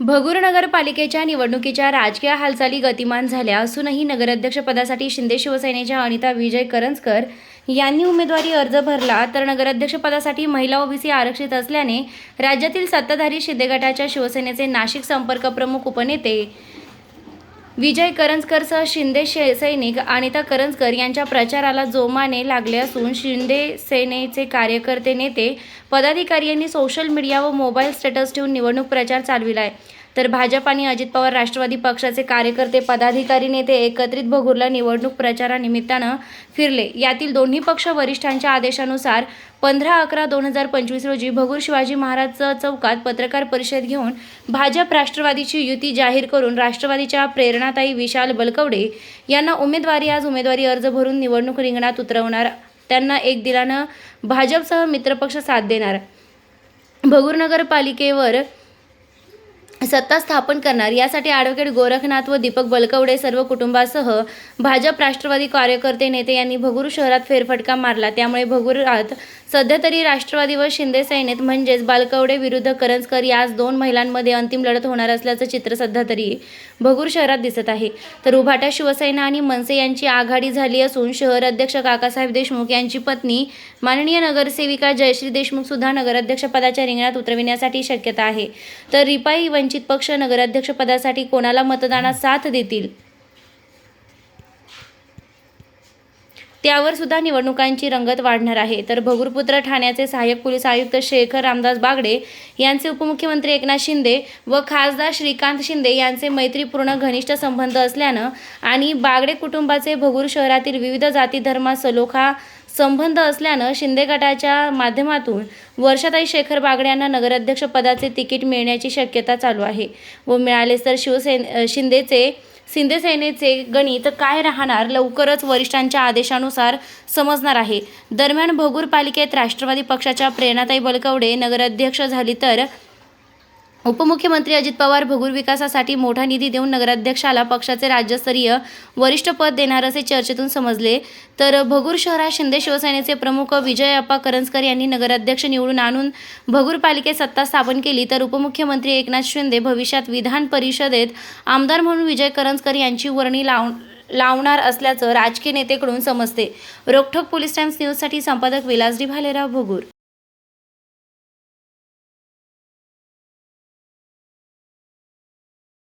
भगूर नगरपालिकेच्या निवडणुकीच्या राजकीय हालचाली गतिमान झाल्या असूनही नगराध्यक्षपदासाठी शिंदे शिवसेनेच्या अनिता विजय करंजकर यांनी उमेदवारी अर्ज भरला तर नगराध्यक्षपदासाठी महिला ओबीसी आरक्षित असल्याने राज्यातील सत्ताधारी शिंदे गटाच्या शिवसेनेचे नाशिक संपर्क प्रमुख उपनेते विजय करंजकरसह शिंदे शे- सैनिक अनिता करंजकर यांच्या प्रचाराला जोमाने लागले असून शिंदे सेनेचे कार्यकर्ते नेते पदाधिकारी यांनी सोशल मीडिया व मोबाईल स्टेटस ठेवून निवडणूक प्रचार चालविला आहे तर भाजप आणि अजित पवार राष्ट्रवादी पक्षाचे कार्यकर्ते पदाधिकारी नेते एकत्रित भगूरला निवडणूक प्रचारानिमित्तानं फिरले. यातील दोन्ही पक्ष वरिष्ठांच्या आदेशानुसार पंधरा अकरा दोन हजार पंचवीस रोजी भगूर शिवाजी महाराज चौकात पत्रकार परिषद घेऊन भाजप राष्ट्रवादीची युती जाहीर करून राष्ट्रवादीच्या प्रेरणाताई विशाल बलकवडे यांना उमेदवारी आज उमेदवारी अर्ज भरून निवडणूक रिंगणात उतरवणार त्यांना एक दिलानं भाजपसह मित्रपक्ष साथ देणार. भगूर नगरपालिकेवर सत्ता स्थापन करणार. यासाठी ॲडव्होकेट गोरखनाथ व दीपक बलकवडे सर्व कुटुंबासह भाजप राष्ट्रवादी कार्यकर्ते नेते यांनी भगूर शहरात फेरफटका मारला. त्यामुळे भगुरात सध्या तरी राष्ट्रवादी व शिंदे सैनेत म्हणजेच बालकवडे विरुद्ध करंजकर याच दोन महिलांमध्ये अंतिम लढत होणार असल्याचं चित्र सध्या तरी भगूर शहरात दिसत आहे. तर उभाटा शिवसेना आणि मनसे यांची आघाडी झाली असून शहर अध्यक्ष काकासाहेब देशमुख यांची पत्नी माननीय नगरसेविका जयश्री देशमुख सुद्धा नगराध्यक्षपदाच्या रिंगणात उतरविण्यासाठी शक्यता आहे. तर रिपाई वंचित पक्ष नगराध्यक्षपदासाठी कोणाला मतदानात साथ देतील? त्यावर सुद्धा निवडणुकांची रंगत वाढणार आहे. तर भगुरपुत्र ठाण्याचे सहाय्यक पोलीस आयुक्त शेखर रामदास बागडे यांचे उपमुख्यमंत्री एकनाथ शिंदे व खासदार श्रीकांत शिंदे यांचे मैत्रीपूर्ण घनिष्ठ संबंध असल्यानं आणि बागडे कुटुंबाचे भगूर शहरातील विविध जाती धर्मा सलोखा संबंध असल्यानं शिंदे गटाच्या माध्यमातून वर्षाताई शेखर बागडे यांना नगराध्यक्षपदाचे तिकीट मिळण्याची शक्यता चालू आहे. व मिळालेच तर शिवसेन शिंदेचे शिंदे सेनेचे गणित काय राहणार लवकरच वरिष्ठांच्या आदेशानुसार समजणार आहे. दरम्यान भगूर पालिकेत राष्ट्रवादी पक्षाच्या प्रेरणाताई बलकवडे नगराध्यक्ष झाली तर उपमुख्यमंत्री अजित पवार भगूर विकासासाठी मोठा निधी देऊन नगराध्यक्षाला पक्षाचे राज्यस्तरीय वरिष्ठ पद देणार असे चर्चेतून समजले. तर भगूर शहरात शिंदे शिवसेनेचे प्रमुख विजय अप्पा करंजकर यांनी नगराध्यक्ष निवडून आणून भगूर पालिकेत सत्ता स्थापन केली. तर उपमुख्यमंत्री एकनाथ शिंदे भविष्यात विधान परिषदेत आमदार म्हणून विजय करंजकर यांची वर्णी लावून लावणार असल्याचं राजकीय नेतेकडून समजते. रोखठोक पोलीस टाइम्स न्यूजसाठी संपादक विलासडी भालेराव भगूर.